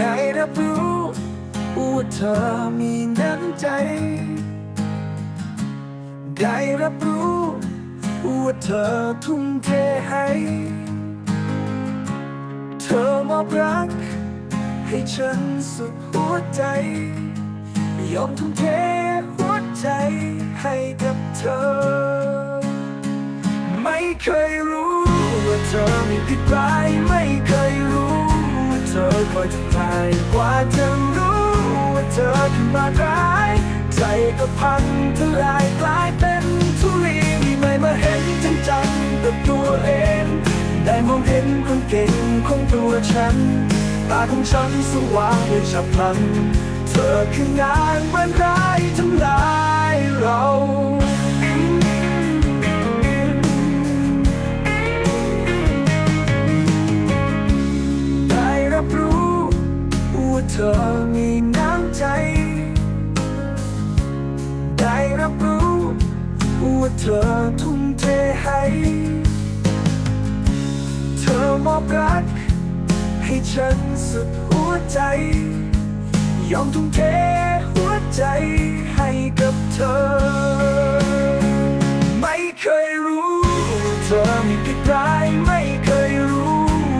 ได้รับรู้ว่าเธอมีน้ำใจ ได้รับรู้ว่าเธอทุ่มเทให้ เธอมอบรัก ให้ฉันสุดหัวใจ ยอมทุ่มเทหัวใจให้กับเธอ ไม่เคยรู้ว่าเธอมีผิดร้ายไม่เคย ว่าเคยทายกว่าจะรู้ว่าเธอคือมาร้าย ใจก็พังทลายกลายเป็นทุลีไม่มาเห็นจริงจังกับตัวเอง ได้มองเห็นคนเก่งของตัวฉัน ตาของฉันสว่างด้วยฉับพลัน เธอคืองานมันร้ายทำลาย เธอมีน้ำใจ ได้รับรู้ว่าเธอทุ่มเทให้ เธอมอบรัก ให้ฉันสุดหัวใจ ยอมทุ่มเทหัวใจให้กับเธอ ไม่เคยรู้ว่าเธอมีผิดร้ายไม่เคยรู้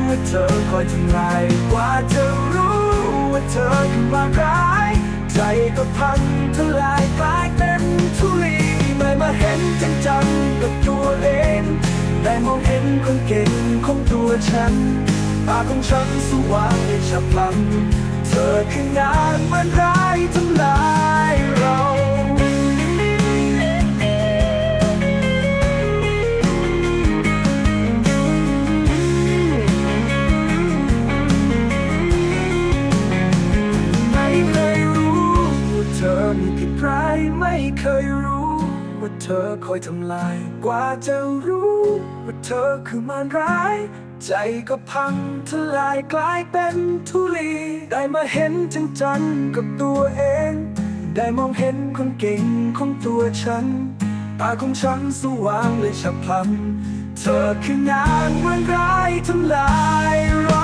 ว่าเธอคอยทำลายกว่าจะรู้ คือมารร้าย ใจก็พังทลายกลายเป็นทุลีไม่มาเห็นจริงจังกับตัวเองได้มองเห็นคนเก่งของตัวฉันตาของฉันสว่างในฉับพลัน เธอคืองาน ร้ายไม่เคยรู้ ว่าเธอคอยทำลาย กว่าจะรู้ ว่าเธอคือมารร้าย ใจก็พังทลายกลายเป็นทุลี ได้มาเห็นจังจันๆกับตัวเอง ได้มองเห็นคนเก่งของตัวฉัน ตาของฉันสว่างเลยฉับพลัน เธอคืองานมันร้ายทำลายรา